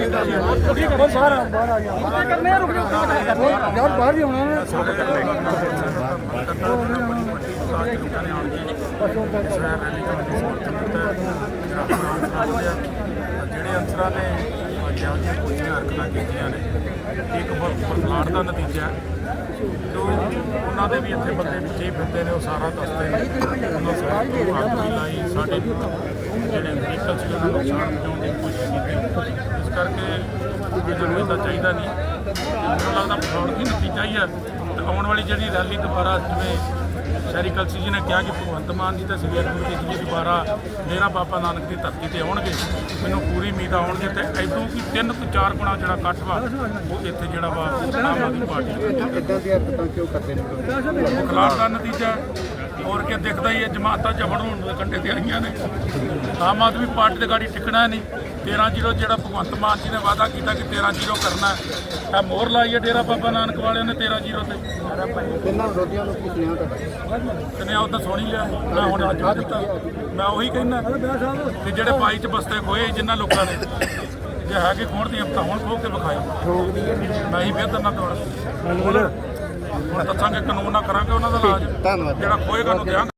ਬਾਹਰ ਆ ਬਾਹਰ ਆ ਗਿਆ ਕਰਨੇ ਰੁਕ ਜਾ ਯਾਰ ਬਾਹਰ ਹੀ ਹੋਣਾ ਨਾ ਜਿਹੜੇ ਅਨਸਰਾਂ ਨੇ ਜਿਹੋ ਜਿਹੀਆਂ ਹਰਕਤਾਂ ਕੀਤੀਆਂ ਨੇ, ਇੱਕ ਬਰਫਲਾਟ ਦਾ ਨਤੀਜਾ ਜੋ ਉਹਨਾਂ ਦੇ ਵੀ ਇੱਥੇ ਬੰਦੇ ਵਿੱਚ ਹੀ ਫਿਰਦੇ ਨੇ, ਉਹ ਸਾਰਾ ਦੱਸਦੇ ਨੇ। ਉਹਨਾਂ ਸਾਰੇ ਹੱਥ ਲਾਈ, ਸਾਡੇ ਜਿਹੜੇ ਸੀ ਉਹਨਾਂ ਨੂੰ ਨੁਕਸਾਨ ਪਹੁੰਚਾਉਣ ਦੀ ਕੋਸ਼ਿਸ਼ ਕੀਤੀ ਇਸ ਕਰਕੇ ਇਹ ਨੂੰ ਤਾਂ ਚਾਹੀਦਾ ਨਹੀਂ ਮੈਨੂੰ ਲੱਗਦਾ ਫਰੌਡ ਦੀ ਨਤੀਜਾ ਹੀ ਹੈ ਤੇ ਆਉਣ ਵਾਲੀ ਜਿਹੜੀ ਰੈਲੀ ਦੁਬਾਰਾ ਜਿਵੇਂ ਸ਼ਹਿਰੀ ਕਲਸੀ ਜੀ ਨੇ ਕਿਹਾ ਕਿ ਭਗਵੰਤ ਮਾਨ ਜੀ ਤਾਂ ਸਵੇਰ ਨੂੰ ਕਿ ਜੀ ਦੁਬਾਰਾ ਡੇਰਾ ਬਾਬਾ ਨਾਨਕ ਦੀ ਧਰਤੀ ਤੇ ਆਉਣਗੇ ਮੈਨੂੰ ਪੂਰੀ ਉਮੀਦ ਆ ਆਉਣਗੇ ਤੇ ਐਦੋਂ ਕਿ ਤਿੰਨ ਤੋਂ ਚਾਰ ਗੁਣਾ ਜਿਹੜਾ ਇਕੱਠ ਵਾ ਉਹ ਇੱਥੇ ਜਿਹੜਾ ਵਾ ਆਮ ਆਦਮੀ ਪਾਰਟੀ। ਦਾ ਇਦਾਂ ਦੀਆਂ ਹਰਕਤਾਂ ਕਿਉਂ ਕਰਦੇ ਨੇ? ਖਿਲਾਫ ਦਾ ਨਤੀਜਾ ਹੋਰ ਕੀ ਦਿਖਦਾ ਹੀ ਹੈ ਜਮਾਤਾਂ ਜਬੜ ਹੋਣ ਦੇ ਕੰਢੇ ਤੇ ਆਈਆਂ ਨੇ। ਆਮ ਆਦਮੀ ਪਾਰਟੀ ਦੇ ਗਾੜੀ ਟਿਕਣਾ ਨਹੀਂ। 13 ਜ਼ੀਰੋ ਜਿਹੜਾ ਭਗਵੰਤ ਮਾਨ ਜੀ ਨੇ ਵਾਅਦਾ ਕੀਤਾ ਕਿ 13 ਜ਼ੀਰੋ ਕਰਨਾ ਹੈ ਇਹ ਮੋਹਰ ਲਾਈ ਹੈ ਡੇਰਾ ਬਾਬਾ ਨਾਨਕ ਵਾਲਿਆਂ ਨੇ 13 ਜ਼ੀਰੋ ਤੇ। ਕਿੰਨਾ ਵਿਰੋਧੀਆਂ ਨੂੰ ਕੀ ਸੁਨੇਹਾ ਤੁਹਾਡਾ? ਤੇ ਮੈਂ ਉਹਦਾ ਸੁਣ ਹੀ ਲਿਆ ਮੈਂ ਹੁਣ ਅੱਜ ਵੀ ਦਿੱਤਾ। ਮੈਂ ਉਹੀ ਕਹਿੰਦਾ ਕਿ ਜਿਹੜੇ ਬਾਈ ਚ ਬਸਤੇ ਖੋਏ ਜਿਨ੍ਹਾਂ ਲੋਕਾਂ ਨੇ ਜੇ ਹੈਗੇ ਖੋਣ ਦੀ ਹਫਤਾ ਹੁਣ ਖੋ ਕੇ ਵਿਖਾਈ ਮੈਂ ਹੀ ਫਿਰ ਨਾ ਤੋੜ ਹੁਣ ਦੱਸਾਂਗੇ ਕਾਨੂੰਨ ਨਾ ਕਰਾਂਗੇ ਉਹਨਾਂ ਦਾ ਇਲਾਜ। ਧੰਨਵਾਦ। ਜਿਹੜਾ ਖੋਏਗਾ ਉਹਨੂੰ ਦਿਆਂਗੇ।